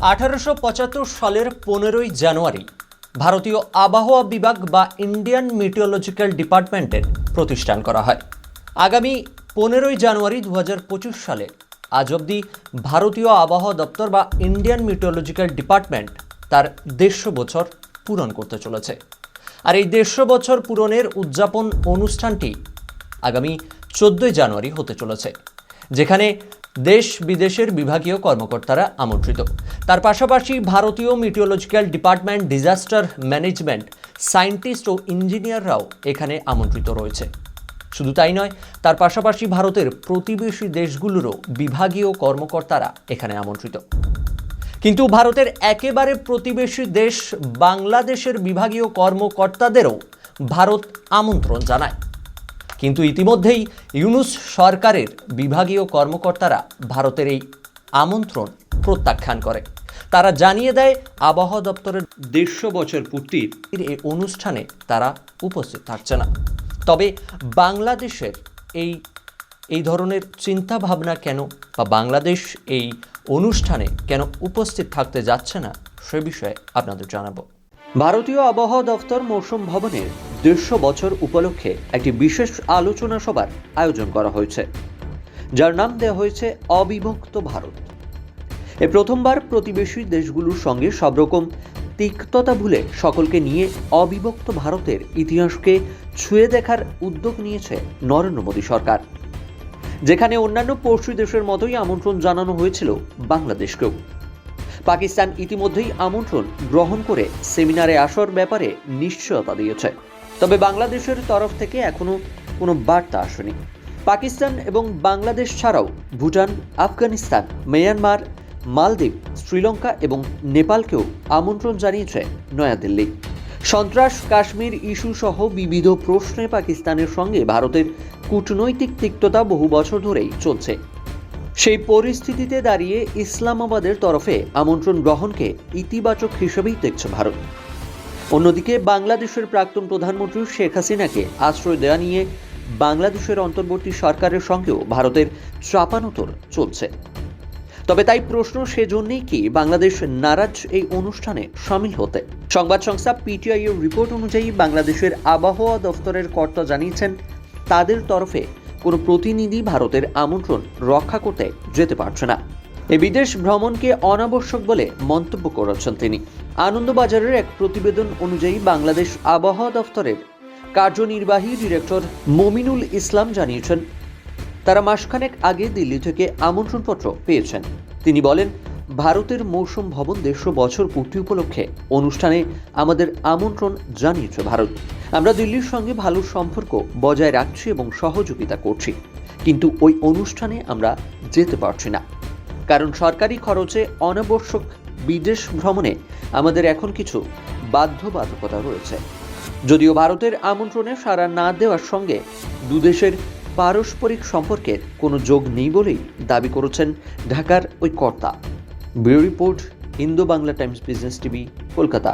আঠারোশো পঁচাত্তর সালের পনেরোই জানুয়ারি ভারতীয় আবহাওয়া বিভাগ বা ইন্ডিয়ান মিটিওলজিক্যাল ডিপার্টমেন্টের প্রতিষ্ঠান করা হয়। আগামী পনেরোই জানুয়ারি দু হাজার পঁচিশ সালে আজ অবধি ভারতীয় আবহাওয়া দপ্তর বা ইন্ডিয়ান মিটিওলজিক্যাল ডিপার্টমেন্ট তার দেড়শো বছর পূরণ করতে চলেছে। আর এই দেড়শো বছর পূরণের উদযাপন অনুষ্ঠানটি আগামী চোদ্দোই জানুয়ারি হতে চলেছে, যেখানে দেশ বিদেশের বিভাগীয় কর্মকর্তারা আমন্ত্রিত। তার পাশাপাশি ভারতীয় meteorological department disaster management scientist ও ইঞ্জিনিয়াররাও এখানে আমন্ত্রিত রয়েছে। শুধু তাই নয়, তার পাশাপাশি ভারতের প্রতিবেশী দেশগুলোরও বিভাগীয় কর্মকর্তারা এখানে আমন্ত্রিত। কিন্তু ভারতের একেবারে প্রতিবেশী দেশ বাংলাদেশের বিভাগীয় কর্মকর্তাদেরও ভারত আমন্ত্রণ জানায়। কিন্তু ইতিমধ্যেই ইউনুস সরকারের বিভাগীয় কর্মকর্তারা ভারতের এই আমন্ত্রণ প্রত্যাখ্যান করে। তারা জানিয়ে দেয়, আবহাওয়া দপ্তরের দেড়শো বছর পূর্তির এই অনুষ্ঠানে তারা উপস্থিত থাকছে না। তবে বাংলাদেশের এই এই ধরনের চিন্তা ভাবনা কেন বা বাংলাদেশ এই অনুষ্ঠানে কেন উপস্থিত থাকতে যাচ্ছে না, সে বিষয়ে আপনাদের জানাব। ভারতীয় আবহাওয়া দফতর মৌসুম ভবনের দেড়শো বছর উপলক্ষে একটি বিশেষ আলোচনা সভার আয়োজন করা হয়েছে, যার নাম দেওয়া হয়েছে অবিভক্ত ভারত। এ প্রথমবার প্রতিবেশী দেশগুলোর সঙ্গে সব রকম তিক্ততা ভুলে সকলকে নিয়ে অবিভক্ত ভারতের ইতিহাসকে ছুঁয়ে দেখার উদ্যোগ নিয়েছে নরেন্দ্র মোদী সরকার, যেখানে অন্যান্য পড়শি দেশের মতোই আমন্ত্রণ জানানো হয়েছিল বাংলাদেশকেও। পাকিস্তান ইতিমধ্যেই আমন্ত্রণ গ্রহণ করে সেমিনারে আসার ব্যাপারে নিশ্চয়তা দিয়েছে। তবে বাংলাদেশের তরফ থেকে এখনও কোনো বার্তা আসেনি। পাকিস্তান এবং বাংলাদেশ ছাড়াও ভুটান, আফগানিস্তান, মিয়ানমার, মালদ্বীপ, শ্রীলঙ্কা এবং নেপালকেও আমন্ত্রণ জানিয়েছে নয়াদিল্লি। সন্ত্রাস, কাশ্মীর ইস্যু সহ বিবিধ প্রশ্নে পাকিস্তানের সঙ্গে ভারতের কূটনৈতিক তিক্ততা বহু বছর ধরেই চলছে। সেই পরিস্থিতিতে দাঁড়িয়ে ইসলামাবাদের তরফে আমন্ত্রণ গ্রহণকে ইতিবাচক হিসেবেই দেখছে ভারত। অন্যদিকে বাংলাদেশের প্রাক্তন প্রধানমন্ত্রী শেখ হাসিনাকে আশ্রয় দেওয়া নিয়ে বাংলাদেশের অন্তর্বর্তী সরকারের সঙ্গেও ভারতের চাপানোতর চলছে। তবে তাই প্রশ্ন সেজন্যই কি বাংলাদেশ নারাজ এই অনুষ্ঠানে সামিল হতে? সংবাদ সংস্থা পিটিআই এর রিপোর্ট অনুযায়ী বাংলাদেশের আবহাওয়া দফতরের কর্তা জানিয়েছেন, তাদের তরফে কোনো প্রতিনিধি ভারতের আমন্ত্রণ রক্ষা করতে যেতে পারছে না। এই বিদেশ ভ্রমণকে অনাবশ্যক বলে মন্তব্য করেছেন তিনি। আনন্দবাজারের এক প্রতিবেদন অনুযায়ী বাংলাদেশ আবহাওয়া দফতরের কার্যনির্বাহী ডিরেক্টর মমিনুল ইসলাম জানিয়েছেন, তারা মাসখানেক আগে দিল্লি থেকে আমন্ত্রণপত্র পেয়েছেন। তিনি বলেন, ভারতের মৌসুম ভবন দেড়শো বছর পূর্তি উপলক্ষে অনুষ্ঠানে আমাদের আমন্ত্রণ জানিয়েছে ভারত। আমরা দিল্লির সঙ্গে ভালো সম্পর্ক বজায় রাখছি এবং সহযোগিতা করছি, কিন্তু ওই অনুষ্ঠানে আমরা যেতে পারছি না। কারণ সরকারি খরচে অনাবশ্যক বিদেশ ভ্রমণে আমাদের এখন কিছু বাধ্যবাধকতা রয়েছে। যদিও ভারতের আমন্ত্রণে সাড়া না দেওয়ার সঙ্গে দুদেশের পারস্পরিক সম্পর্কের কোনো যোগ নেই বলেই দাবি করেছেন ঢাকার ওই কর্তা। Bureau report Hindu Bangla Times business TV, Kolkata.